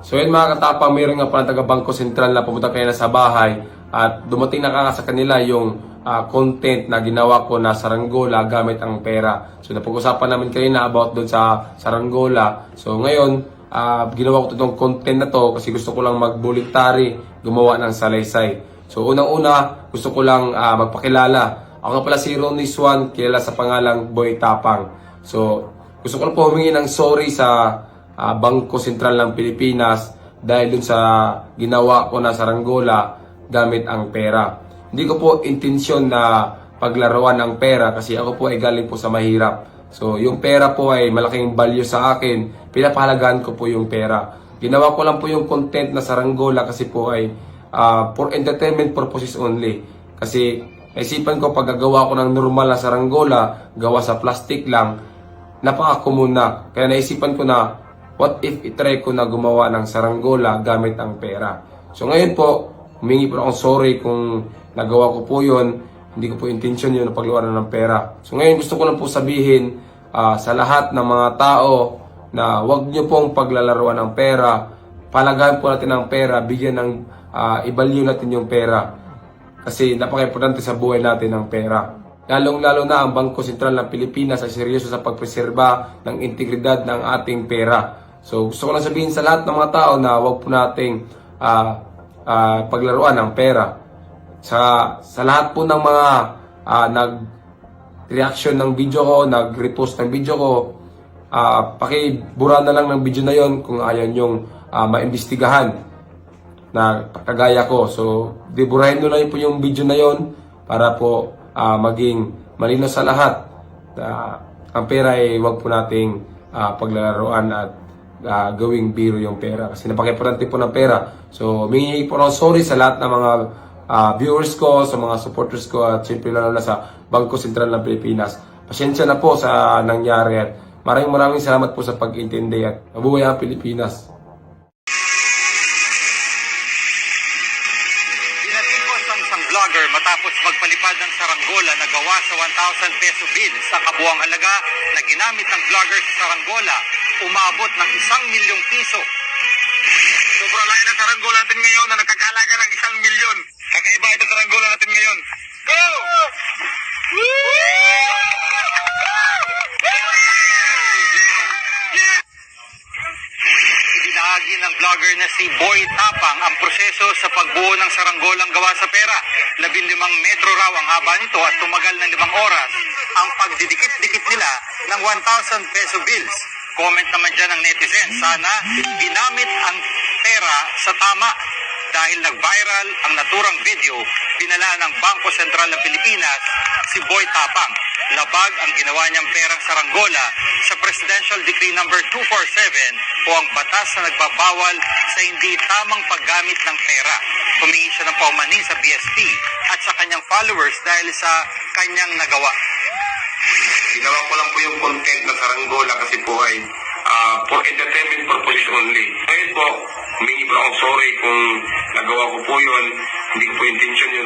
So yun mga katapang, mayroon nga pala taga Bangko Sentral na pumunta kayo na sa bahay at dumating na sa kanila yung ah, content na ginawa ko na saranggola gamit ang pera. So napag-usapan namin kayo na about doon sa saranggola. So ngayon, ah, ginawa ko itong content na to kasi gusto ko lang mag-voluntary gumawa ng salaysay. So unang-una, gusto ko lang ah, magpakilala. Ako nga pala si Ronnie Swan, kilala sa pangalang Boy Tapang. So gusto ko lang po humingi ng sorry sa ah, Bangko Sentral ng Pilipinas dahil dun sa ginawa ko na saranggola gamit ang pera. Hindi ko po intensyon na paglaruan ng pera kasi ako po ay galing po sa mahirap. So yung pera po ay malaking value sa akin. Pinapahalagaan ko po yung pera. Ginawa ko lang po yung content na saranggola kasi po ay ah, for entertainment purposes only. Kasi naisipan ko pag gagawa ko ng normal na saranggola, gawa sa plastic lang, napaka-common na. Kaya naisipan ko na, what if itry ko na gumawa ng saranggola gamit ang pera. So ngayon po, humingi po akong sorry kung nagawa ko po yun. Hindi ko po intention yun na pagluwaran ng pera. So ngayon gusto ko lang po sabihin ah, sa lahat ng mga tao na wag niyo pong paglalaruan ng pera. Palagahan po natin ang pera, bigyan ng uh, i-value natin yung pera. Kasi napaka-importante sa buhay natin ang pera. Lalong-lalo na ang Bangko Sentral ng Pilipinas ay seryoso sa pagpreserba ng integridad ng ating pera. So gusto ko lang sabihin sa lahat ng mga tao na huwag po nating ah, ah, paglaruan ng pera. Sa, sa lahat po ng mga ah, nag reaction ng video ko, nag-repost ng video ko, ah pakibura na lang ng video na yon kung ayaw nyong ah, maimbestigahan na kagaya ko. So, diburahin nyo lang po yung video na yon para po ah, maging malino sa lahat. na ang pera ay wag po nating ah, paglalaroan at ah, gawing biro yung pera. Kasi napaka-importante po ng pera. So, humingi po ng sorry sa lahat ng mga ah, viewers ko, sa mga supporters ko at siyempre lalo na sa Bangko Sentral ng Pilipinas. Pasensya na po sa nangyari at maraming maraming salamat po sa pag-intindi at mabuhay ang Pilipinas. Vlogger matapos magpalipad ng saranggola na gawa sa 1,000 peso bill sa kabuang halaga na ginamit ng vlogger sa saranggola umabot ng isang milyong piso. Sobrang laki ng saranggola natin ngayon na nagkakalaga ng isang milyon. Kakaiba ito saranggola natin ngayon. Go! Ibinahagi ng vlogger na si Boy Tapang ang proseso sa pagbuo ng saranggolang gawa sa pera. Labing limang metro raw ang haba nito at tumagal ng limang oras ang pagdidikit-dikit nila ng 1,000 peso bills. Comment naman dyan ng netizen, sana ginamit ang pera sa tama. Dahil nag-viral ang naturang video, pinala ng Bangko Sentral ng Pilipinas si Boy Tapang. Labag ang ginawa niyang perang saranggola sa Presidential Decree number 247 o ang batas na nagbabawal sa hindi tamang paggamit ng pera. Humingi siya ng paumanin sa BSP at sa kanyang followers dahil sa kanyang nagawa. Ginawa ko lang po yung content na saranggola kasi po ay ah, for entertainment purposes only. Ngayon po, humingi po akong sorry kung nagawa ko po yun. Hindi ko po intention yun